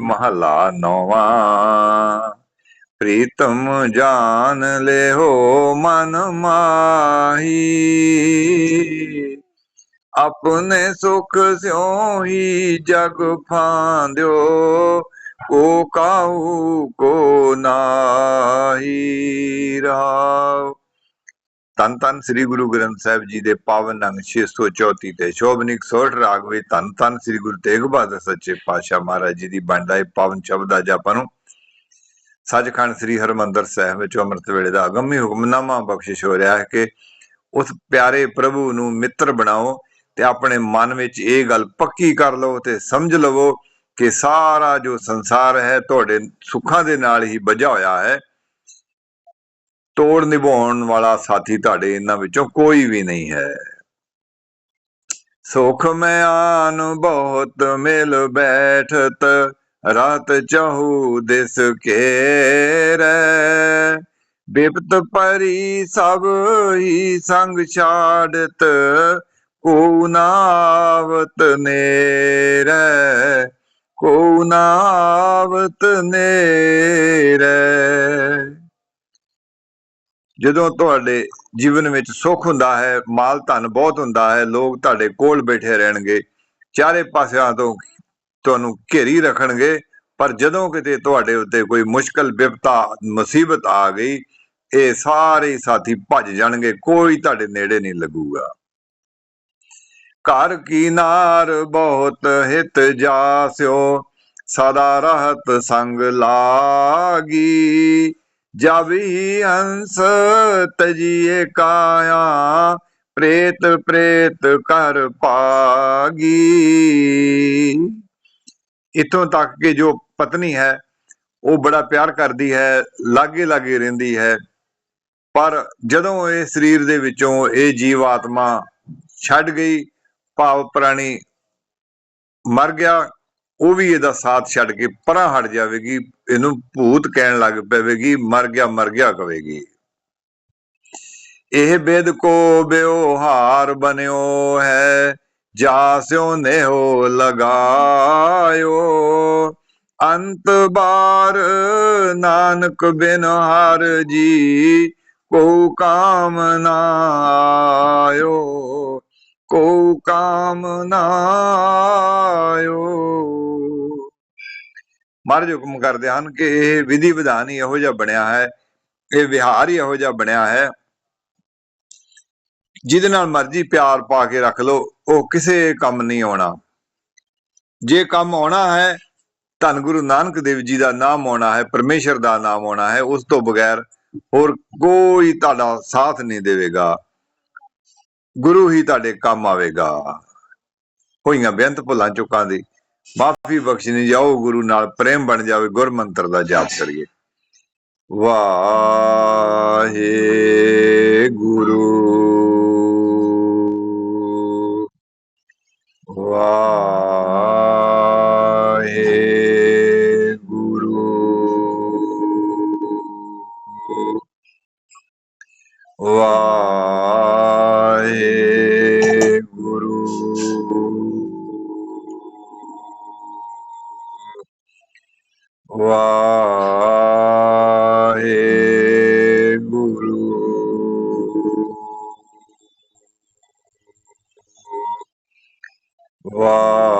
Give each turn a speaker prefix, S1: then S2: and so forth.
S1: ਮਹਲਾ ਨੌਵਾਂ, ਪ੍ਰੀਤਮ ਜਾਨ ਲਿਓ ਮਨ ਮਾਹੀ। ਆਪਣੇ ਸੁਖ ਸਿਉ ਹੀ ਜਗ ਫਾਂਦਿਓ ਕੋ ਕਾਹੂ ਕੋ ਨਾਹੀ ਰਾਵ ਤਨ ਤਨ ਸ੍ਰੀ ਗੁਰੂ ਗ੍ਰੰਥ ਸਾਹਿਬ ਜੀ ਦੇ ਪਾਵਨ ਅੰਗ 634 ਤੇ ਸ਼ੋਭਨਿਕ ਸੋਠ ਰਾਗ ਵਿੱਚ ਤਨ ਤਨ ਸ੍ਰੀ ਗੁਰੂ ਤੇਗ ਬਹਾਦਰ ਸੱਚੇ ਪਾਤਸ਼ਾਹ ਮਹਾਰਾਜ ਜੀ ਦੀ ਬਣਦਾ ਇਹ ਪਾਵਨ ਸ਼ਬਦ ਅੱਜ ਆਪਾਂ ਨੂੰ ਸੱਚਖੰਡ ਸ੍ਰੀ ਹਰਮੰਦਰ ਸਾਹਿਬ ਵਿੱਚ ਅੰਮ੍ਰਿਤ ਵੇਲੇ ਦਾ ਅਗੰਮੀ ਹੁਕਮਨਾਮਾ ਬਖਸ਼ਿਸ਼ ਹੋ ਰਿਹਾ ਹੈ ਕਿ ਉਸ ਪਿਆਰੇ ਪ੍ਰਭੂ ਨੂੰ ਮਿੱਤਰ ਬਣਾਓ ਤੇ ਆਪਣੇ ਮਨ ਵਿੱਚ ਇਹ ਗੱਲ ਪੱਕੀ ਕਰ ਲਓ ਤੇ ਸਮਝ ਲਵੋ ਕਿ ਸਾਰਾ ਜੋ ਸੰਸਾਰ ਹੈ ਤੁਹਾਡੇ ਸੁੱਖਾਂ ਦੇ ਨਾਲ ਹੀ ਵਜਾ ਹੋਇਆ ਹੈ। ਤੋੜ ਨਿਭਾਉਣ ਵਾਲਾ ਸਾਥੀ ਤੁਹਾਡੇ ਇਹਨਾਂ ਵਿੱਚੋਂ ਕੋਈ ਵੀ ਨਹੀਂ ਹੈ। ਸੁਖ ਮਿਆਨ ਬਹੁਤ ਮਿਲ ਬੈਠਤ, ਰਾਤ ਚਹੂ ਦਿਸ ਘੇਰੈ। ਬਿਪਤ ਪਰੀ ਸਭ ਹੀ ਸੰਗ ਛਾੜਤ, ਕੋ ਨਾਵਤ ਨੇਰੈ। ਕੋ ਨਾਵਤ ਨੇਰੈ। ਜਦੋਂ ਤੁਹਾਡੇ ਜੀਵਨ ਵਿੱਚ ਸੁੱਖ ਹੁੰਦਾ ਹੈ, ਮਾਲ ਧਨ ਬਹੁਤ ਹੁੰਦਾ ਹੈ, ਲੋਕ ਤੁਹਾਡੇ ਕੋਲ ਬੈਠੇ ਰਹਿਣਗੇ, ਚਾਰੇ ਪਾਸਿਆਂ ਤੋਂ ਤੁਹਾਨੂੰ ਘੇਰੀ ਰੱਖਣਗੇ, ਪਰ ਜਦੋਂ ਕਿਤੇ ਤੁਹਾਡੇ ਉੱਤੇ ਕੋਈ ਮੁਸ਼ਕਲ ਵਿਪਤਾ ਮੁਸੀਬਤ ਆ ਗਈ, ਇਹ ਸਾਰੇ ਸਾਥੀ ਭੱਜ ਜਾਣਗੇ, ਕੋਈ ਤੁਹਾਡੇ ਨੇੜੇ ਨਹੀਂ ਲੱਗੂਗਾ। ਘਰ ਕੀ ਨਾਰ ਬਹੁਤ ਹਿਤ ਜਾਸਿਓ, ਸਦਾ ਰਹਤ ਸੰਗ ਲਾਗੀ। ਜਾਵੀ ਹੰਸ ਤਜੀਏ ਕਾਇਆ, ਪ੍ਰੇਤ ਪ੍ਰੇਤ ਕਰ ਪਾਗੀ ਇਤੋਂ ਤੱਕ ਕਿ ਜੋ ਪਤਨੀ ਹੈ, ਉਹ ਬੜਾ ਪਿਆਰ ਕਰਦੀ ਹੈ, ਲਾਗੇ ਲਾਗੇ ਰਹਿੰਦੀ ਹੈ। ਪਰ ਜਦੋਂ ਇਹ ਸਰੀਰ ਦੇ ਵਿੱਚੋਂ ਇਹ ਜੀਵ ਆਤਮਾ ਛੱਡ ਗਈ, ਭਾਵ ਪ੍ਰਾਣੀ ਮਰ ਗਿਆ ਉਹ ਵੀ ਇਹਦਾ ਸਾਥ ਛੱਡ ਕੇ ਪਰਾਂ ਹਟ ਜਾਵੇਗੀ, ਇਹਨੂੰ ਭੂਤ ਕਹਿਣ ਲੱਗ ਪਵੇਗੀ, ਮਰ ਗਿਆ ਮਰ ਗਿਆ ਕਵੇਗੀ। ਇਹ ਬੇਦ ਕੋ ਬਿਵਹਾਰ ਬਨਿਓ ਹੈ ਜਾਸਿਓ ਨੇਹੋ ਲਗਾਇਓ। ਅੰਤ ਬਾਰ ਨਾਨਕ ਬਿਨ ਹਰ ਜੀ ਕੋ ਕਾਮ ਨਾ ਆਇਓ ਕੋ ਕਾਮ ਆਇਓ। ਮਹਾਰਾਜ ਹੁਕਮ ਕਰਦੇ ਹਨ ਕਿ ਇਹ ਵਿਧੀ ਵਿਧਾਨ ਹੀ ਇਹੋ ਜਿਹਾ ਬਣਿਆ ਹੈ, ਇਹ ਵਿਹਾਰ ਹੀ ਇਹੋ ਜਿਹਾ ਬਣਿਆ ਹੈ। ਜਿਹਦੇ ਨਾਲ ਮਰਜ਼ੀ ਪਿਆਰ ਪਾ ਕੇ ਰੱਖ ਲੋ ਉਹ ਕਿਸੇ ਕੰਮ ਨਹੀਂ ਆਉਣਾ। ਜੇ ਕੰਮ ਆਉਣਾ ਹੈ, ਧੰਨ ਗੁਰੂ ਨਾਨਕ ਦੇਵ ਜੀ ਦਾ ਨਾਮ ਆਉਣਾ ਹੈ, ਪਰਮੇਸ਼ਰ ਦਾ ਨਾਮ ਆਉਣਾ ਹੈ, ਉਸ ਤੋਂ ਬਗੈਰ ਹੋਰ ਕੋਈ ਤੁਹਾਡਾ ਸਾਥ ਨਹੀਂ ਦੇਵੇਗਾ। ਗੁਰੂ ਹੀ ਤੁਹਾਡੇ ਕੰਮ ਆਵੇਗਾ। ਹੋਈਆਂ ਬੇਅੰਤ ਭੁੱਲਾਂ ਚੁੱਕਾਂ ਦੀ। ਮਾਫੀ ਬਖਸ਼ਣੀ ਜਾਓ, ਗੁਰੂ ਨਾਲ ਪ੍ਰੇਮ ਬਣ ਜਾਵੇ ਗੁਰ ਮੰਤਰ ਦਾ ਜਾਪ ਕਰੀਏ। ਵਾਹੇ ਗੁਰੂ ਵਾਹੇ ਗੁਰੂ ਵਾਹੇ ਵਾਹਿਗੁਰੂ ਵਾਹਿਗੁਰੂ